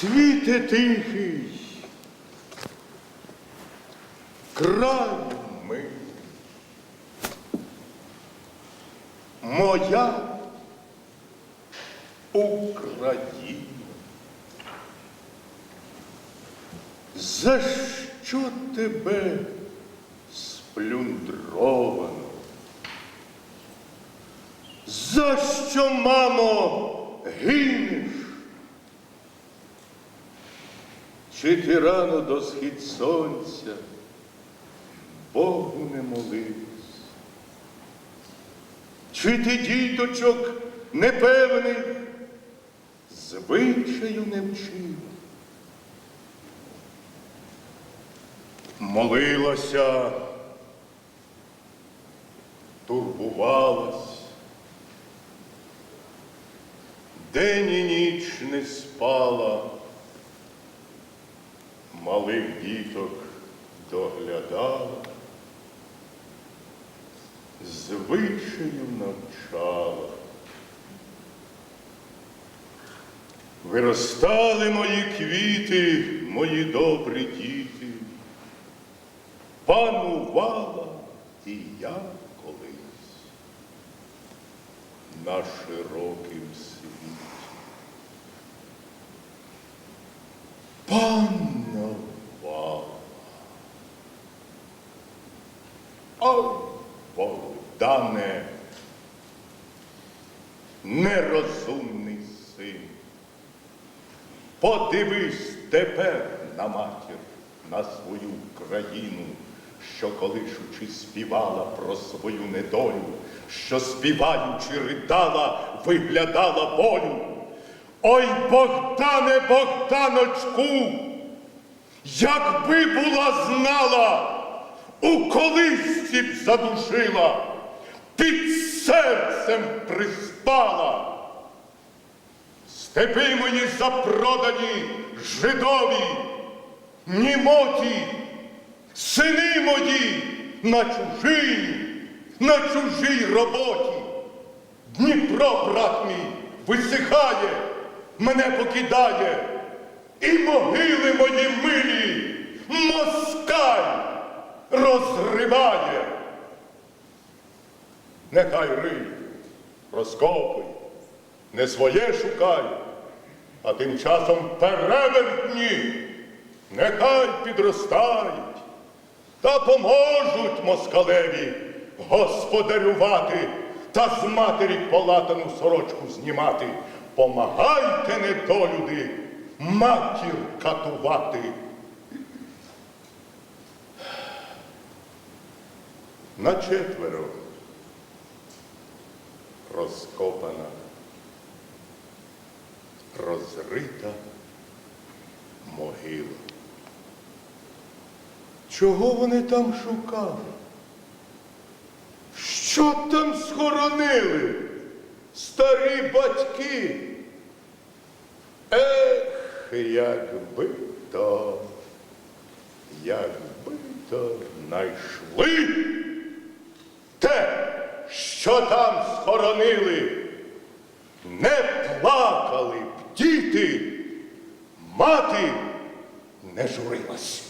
Світе тихий, краю ми, моя Україна. За що тебе сплюндровано? За що, мамо, Чи ти рано до схід сонця Богу не молився? Чи ти діточок непевних звичаю не вчив? Молилася, турбувалась, день і ніч не спала малих діток доглядала, звичаю навчала. Виростали мої квіти, мої добрі діти, панувала і я колись на широким світі. Панувала. Ой, Богдане, нерозумний син. Подивись тепер на матір, на свою країну, що колишучи співала про свою недолю, що співаючи ридала, виглядала болю. Ой, Богдане, Богданочку, якби була знала, у колисці б задушила, під серцем приспала. Степи мої запродані жидові, німоті, сини мої на чужій, на чужій роботі. Дніпро, брат мій, висихає, мене покидає, і могили мої милі, москаль розриває. Нехай риє, розкопуй, не своє шукай, а тим часом перевертні, нехай підростають та поможуть москалеві господарювати та з матері полатану сорочку знімати. Помагайте, недолюди, матір катувати. На четверо розкопана, розрита могила. Чого вони там шукали? Що там схоронили? Старі батьки? Ех, якби то, якби то знайшли те, що там схоронили, не плакали б діти, мати не журилась.